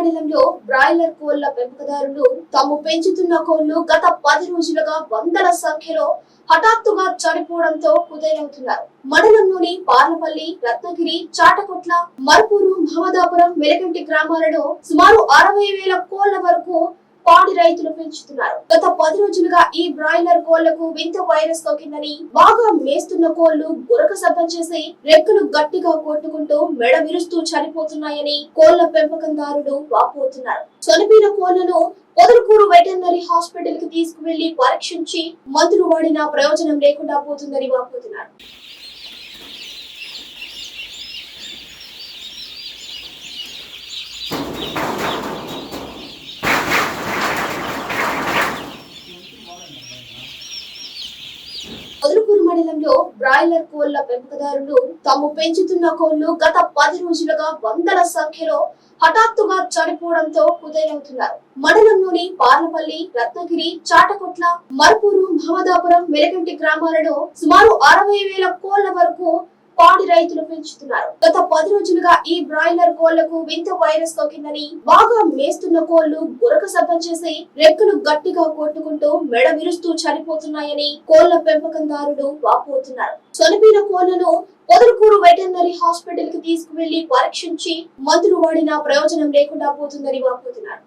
మండలంలో బ్రాయిలర్ కోళ్ళ పెంపకదారులు తాము పెంచుతున్న కోళ్ళు గత పది రోజులుగా వందల సంఖ్యలో హఠాత్తుగా చనిపోవడంతో కుదేలవుతున్నారు. మండలంలోని పార్లపల్లి రత్నగిరి చాటకొట్ల మర్పూరు మహమదాపురం వెలగంటి గ్రామాలలో సుమారు అరవై వేల కోళ్ళ వరకు పాడి రైతులు పెంచుతున్నారు. గత పది రోజులుగా ఈ బ్రాయిలర్ కోళ్ళకు వింత వైరస్ సోకిందని బాగా మేస్తున్న కోళ్ళు గురక శబ్దం చేసి రెక్కలు గట్టిగా కొట్టుకుంటూ మెడ విరుస్తూ చనిపోతున్నాయని కోళ్ళ పెంపకందారులు వాపోతున్నారు. చనిపోయిన కోళ్ళను పొదలకూరు వెటర్నరీ హాస్పిటల్కి తీసుకువెళ్ళి పరీక్షించి మందులు వాడినా ప్రయోజనం లేకుండా పోతుందని వాపోతున్నారు పొదలకూరు మండలంలో బ్రాయిలర్ కోళ్ళ పెంపకదారులు తాము పెంచుతున్న కోళ్ళు గత పది రోజులుగా వందల సంఖ్యలో హఠాత్తుగా చనిపోవడంతో కుదేలవుతున్నారు. మండలంలోని పార్లపల్లి రత్నగిరి చాటకొట్ల మర్పూరు మహమదాపురం వెలగంటి గ్రామాలలో సుమారు అరవై వేల కోళ్ళ వరకు పాడి రైతులు పెంచుతున్నారు. గత రోజులుగా ఈ బ్రాయిలర్ కోళ్ళకు వింత వైరస్ సోకిందని బాగా మేస్తున్న కోళ్ళు గురక శబ్దం చేసి రెక్కలు గట్టిగా కొట్టుకుంటూ మెడ విరుస్తూ చనిపోతున్నాయని కోళ్ళ పెంపకందారులు వాపోతున్నారు. చనిపోయిన కోళ్ళను పొదలకూరు వెటర్నరీ హాస్పిటల్కి తీసుకువెళ్ళి పరీక్షించి మందులు వాడినా ప్రయోజనం లేకుండా పోతుందని వాపోతున్నారు.